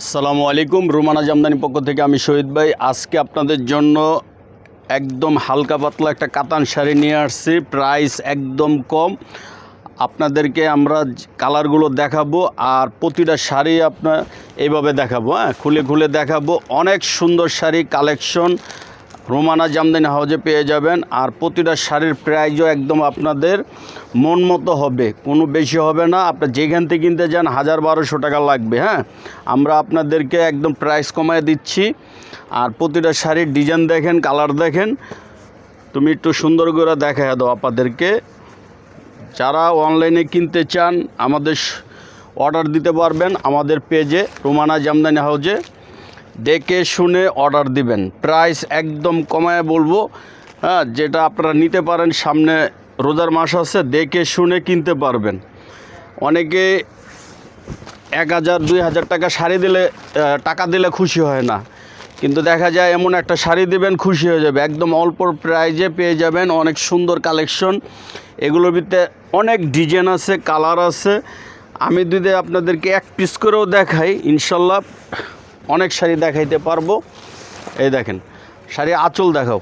আসসালামু আলাইকুম, রুমানা জামদানি পক্ষ থেকে আমি শহীদ ভাই। আজকে আপনাদের জন্য একদম হালকা পাতলা একটা কাতান শাড়ি নিয়ে আসছি প্রাইস একদম কম। আপনাদেরকে আমরা কালারগুলো দেখাবো আর প্রতিটা শাড়ি আপনার এইভাবে দেখাবো হ্যাঁ খুলে খুলে দেখাবো। অনেক সুন্দর শাড়ি কালেকশন রোমানা জামদানি হাউজে পেয়ে যাবেন। আর প্রতিটা শাড়ির প্রাইজও একদম আপনাদের মন মতো হবে। কোনো বেশি হবে না। আপনি যেখান থেকে কিনতে যান হাজার বারোশো টাকা লাগবে হ্যাঁ? আমরা আপনাদেরকে একদম প্রাইস কমায় দিচ্ছি। আর প্রতিটা শাড়ির ডিজাইন দেখেন, কালার দেখেন। তুমি একটু সুন্দর করে দেখা দাও আপনাদেরকে। যারা অনলাইনে কিনতে চান, আমাদের অর্ডার দিতে পারবেন আমাদের পেজে রোমানা জামদানি হাউজে। দেখে শুনে অর্ডার দিবেন। প্রাইস একদম কমায় বলব হ্যাঁ যেটা আপনারা নিতে পারেন সামনে রোজার মাস আছে, দেখে শুনে কিনতে পারবেন। অনেকে এক হাজার, দুই হাজার টাকা শাড়ি দিলে টাকা দিলে খুশি হয় না। কিন্তু দেখা যায় এমন একটা শাড়ি দিবেন, খুশি হয়ে যাবে। একদম অল্প প্রাইজে পেয়ে যাবেন, অনেক সুন্দর কালেকশন এগুলোর ভিতরে অনেক ডিজাইন আছে কালার আছে। আমি যদি আপনাদেরকে এক পিস করেও দেখাই, ইনশাল্লাহ অনেক শাড়ি দেখাইতে পারব। এই দেখেন, শাড়ি আঁচল দেখাও।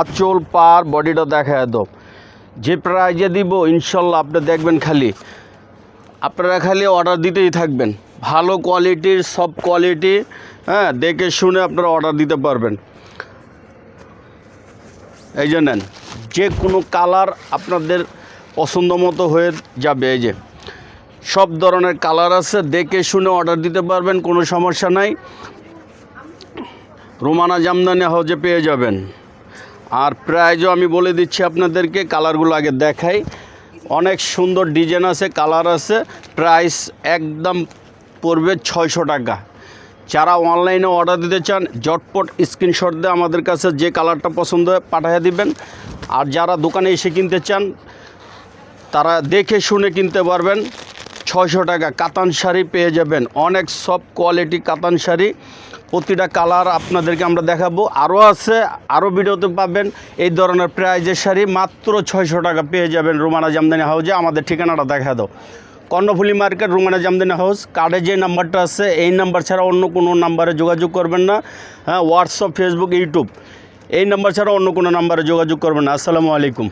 আঁচল পার বডিটা দেখা দাও। যে প্রাইজে দিব, ইনশাল্লাহ আপনি দেখবেন খালি। আপনারা খালি অর্ডার দিতেই থাকবেন। ভালো কোয়ালিটির সব কোয়ালিটি হ্যাঁ দেখে শুনে আপনারা অর্ডার দিতে পারবেন। এই যে নেন, যে কোনো কালার আপনাদের পছন্দ মতো হয়ে যাবে। এই যে সব ধরনের কালার আছে, দেখে শুনে অর্ডার দিতে পারবেন, কোনো সমস্যা নাই। রোমানা জামদানি হাউজে পেয়ে যাবেন। আর প্রাইজও আমি বলে দিচ্ছি আপনাদেরকে, কালারগুলো আগে দেখাই। অনেক সুন্দর ডিজাইন আছে, কালার আছে প্রাইস একদম পড়বে ছয়শো টাকা। যারা অনলাইনে অর্ডার দিতে চান জটপট স্ক্রিনশট দিয়ে আমাদের কাছে যে কালারটা পছন্দ হয় পাঠিয়ে দিবেন। আর যারা দোকানে এসে কিনতে চান, তারা দেখে শুনে কিনতে পারবেন। ছয়শো টাকা কাতান শাড়ি পেয়ে যাবেন। অনেক সব কোয়ালিটি কাতান শাড়ি। প্রতিটা কালার আপনাদেরকে আমরা দেখাবো। আরও আছে আরও ভিডিওতে পাবেন এই ধরনের প্রাইজের শাড়ি। মাত্র ছয়শো টাকা পেয়ে যাবেন রুমানা জামদানি হাউজে। আমাদের ঠিকানাটা দেখা দাও। Karnaphuli market, Rumana Jamdani house. কার্ডে যে নাম্বারটা আছে, এই নাম্বার ছাড়া অন্য কোনো নাম্বারে যোগাযোগ করবেন না। হ্যাঁ হোয়াটসঅ্যাপ ফেসবুক ইউটিউব এই নাম্বার ছাড়া অন্য কোনো নাম্বারে যোগাযোগ করবেন না। আসসালামু আলাইকুম।